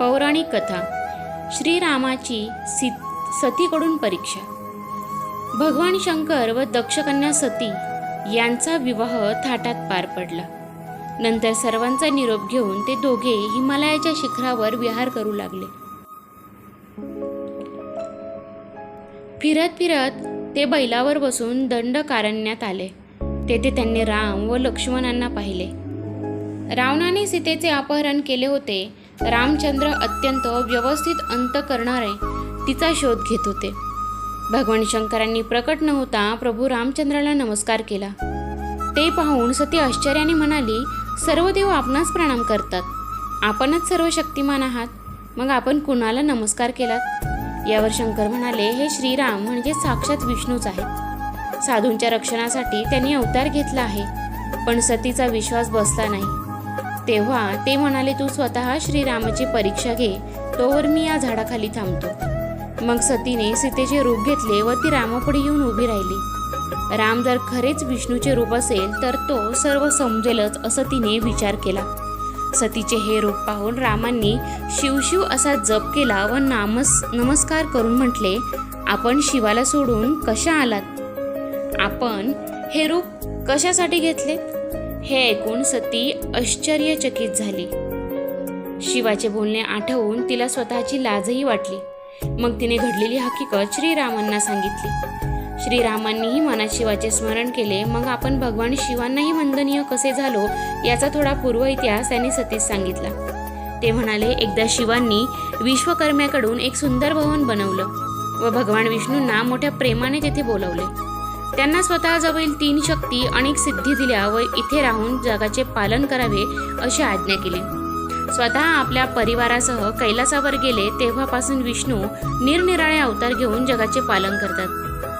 पौराणिक कथा श्रीरामाची सी सतीकडून परीक्षा. भगवान शंकर व दक्षकन्या सती यांचा विवाह थाटात पार पडला. नंतर सर्वांचा निरोप घेऊन ते दोघे हिमालयाच्या शिखरावर विहार करू लागले. फिरत फिरत ते बैलावर बसून दंडकारण्यात आले. तेथे त्यांनी राम व लक्ष्मणांना पाहिले. रावणाने सीतेचे अपहरण केले होते रामचंद्र अत्यंत व्यवस्थित अंत करणारे तिचा शोध घेत होते. भगवान शंकरांनी प्रकट न होता प्रभू रामचंद्राला नमस्कार केला. ते पाहून सती आश्चर्याने म्हणाली सर्व देव आपणास प्रणाम करतात. आपणच सर्व शक्तिमान आहात. मग आपण कुणाला नमस्कार केलात? यावर शंकर म्हणाले हे श्रीराम म्हणजे साक्षात विष्णूच आहेत. साधूंच्या रक्षणासाठी त्यांनी अवतार घेतला आहे. पण सतीचा विश्वास बसला नाही. तेव्हा ते म्हणाले तू स्वतः श्रीरामाची परीक्षा घे तोवर मी या झाडाखाली थांबतो. मग सतीने सीतेचे रूप घेतले व ती रामापुढे येऊन उभी राहिली. राम जर खरेच विष्णूचे रूप असेल तर तो सर्व समजेलच असं तिने विचार केला. सतीचे हे रूप पाहून रामांनी शिवशिव असा जप केला व नामस नमस्कार करून म्हटले आपण शिवाला सोडून कशा आलात? आपण हे रूप कशासाठी घेतले हे ऐकून सती आश्चर्यचकित झाली. शिवाचे बोलणे आठवून तिला स्वतःची लाजही वाटली. मग तिने घडलेली हकीकत श्रीरामांना सांगितली. श्रीरामांनीही मनात शिवाचे स्मरण केले मग आपण भगवान शिवांनाही वंदनीय कसे झालो याचा थोडा पूर्व इतिहास त्यांनी सतीस सांगितला. ते म्हणाले एकदा शिवांनी विश्वकर्म्याकडून एक सुंदर भवन बनवलं व भगवान विष्णूंना मोठ्या प्रेमाने तेथे बोलवले. त्यांना स्वतःजवळील तीन शक्ती अनेक सिद्धी दिल्या व इथे राहून जगाचे पालन करावे अशी आज्ञा केली. स्वतः आपल्या परिवारासह कैलासावर गेले तेव्हापासून विष्णू निरनिराळे अवतार घेऊन जगाचे पालन करतात.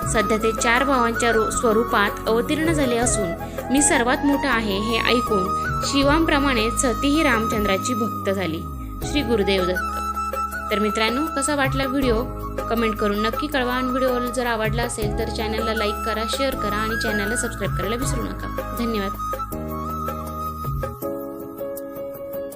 सध्या ते चार भावांच्या स्वरूपात अवतीर्ण झाले असून मी सर्वात मोठा आहे हे ऐकून शिवांप्रमाणे सतीही रामचंद्राची भक्त झाली. श्री गुरुदेव दत्त. तर मित्रांनो कसा वाटला व्हिडिओ? कमेंट करून नक्की कळवा. आणि व्हिडिओ जर आवडला असेल तर चॅनलला लाईक करा शेअर करा आणि चॅनलला सबस्क्राईब करायला विसरू नका. धन्यवाद.